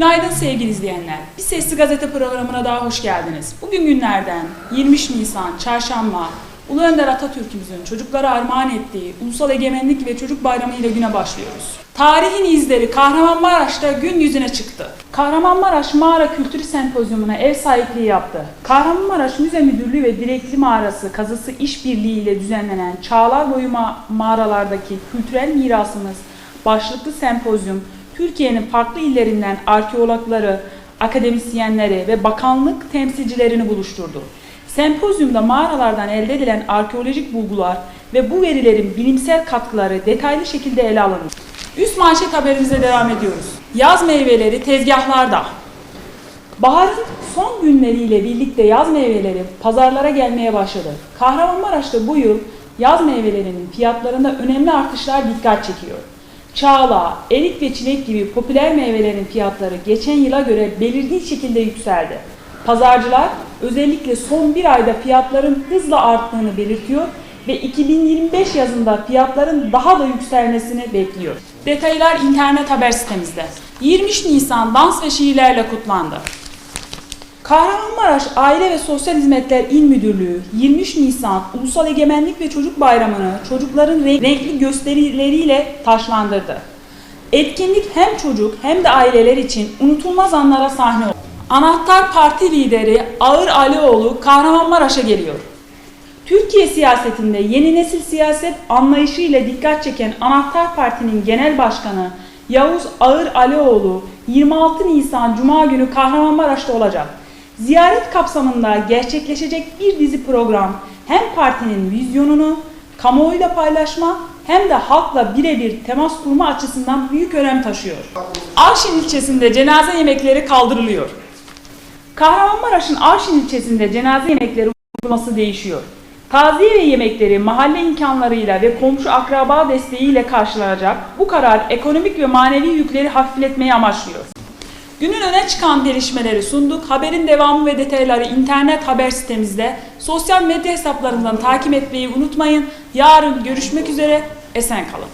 Günaydın sevgili izleyenler. Bir Sesli Gazete programına daha hoş geldiniz. Bugün günlerden 23 Nisan Çarşamba Ulu Önder Atatürk'ümüzün çocuklara armağan ettiği Ulusal Egemenlik ve Çocuk Bayramı ile güne başlıyoruz. Tarihin izleri Kahramanmaraş'ta gün yüzüne çıktı. Kahramanmaraş Mağara Kültürü Sempozyumuna ev sahipliği yaptı. Kahramanmaraş Müze Müdürlüğü ve Dilekli Mağarası kazısı işbirliği ile düzenlenen çağlar boyu ma- mağaralardaki kültürel mirasımız başlıklı sempozyum Türkiye'nin farklı illerinden arkeologları, akademisyenleri ve bakanlık temsilcilerini buluşturdu. Sempozyumda mağaralardan elde edilen arkeolojik bulgular ve bu verilerin bilimsel katkıları detaylı şekilde ele alındı. Üst manşet haberimize devam ediyoruz. Yaz meyveleri tezgahlarda. Baharın son günleriyle birlikte yaz meyveleri pazarlara gelmeye başladı. Kahramanmaraş'ta bu yıl yaz meyvelerinin fiyatlarında önemli artışlar dikkat çekiyor. Çağla, erik ve çilek gibi popüler meyvelerin fiyatları geçen yıla göre belirgin şekilde yükseldi. Pazarcılar özellikle son bir ayda fiyatların hızla arttığını belirtiyor ve 2025 yazında fiyatların daha da yükselmesini bekliyor. Detaylar internet haber sitemizde. 23 Nisan dans ve şiirlerle kutlandı. Kahramanmaraş Aile ve Sosyal Hizmetler İl Müdürlüğü 23 Nisan Ulusal Egemenlik ve Çocuk Bayramı'nı çocukların renk- renkli gösterileriyle taşlandırdı. Etkinlik hem çocuk hem de aileler için unutulmaz anlara sahne oldu. Anahtar Parti lideri Ağır Alioğlu Kahramanmaraş'a geliyor. Türkiye siyasetinde yeni nesil siyaset anlayışıyla dikkat çeken Anahtar Parti'nin genel başkanı Yavuz Ağır Alioğlu 26 Nisan Cuma günü Kahramanmaraş'ta olacak. Ziyaret kapsamında gerçekleşecek bir dizi program hem partinin vizyonunu kamuoyuyla paylaşma hem de halkla birebir temas kurma açısından büyük önem taşıyor. Avşin ilçesinde cenaze yemekleri kaldırılıyor. Kahramanmaraş'ın Avşin ilçesinde cenaze yemekleri uygulaması değişiyor. Taziye ve yemekleri mahalle imkanlarıyla ve komşu akraba desteğiyle karşılanacak. Bu karar ekonomik ve manevi yükleri hafifletmeyi amaçlıyor. Günün öne çıkan gelişmeleri sunduk. Haberin devamı ve detayları internet haber sitemizde. Sosyal medya hesaplarından takip etmeyi unutmayın. Yarın görüşmek üzere. Esen kalın.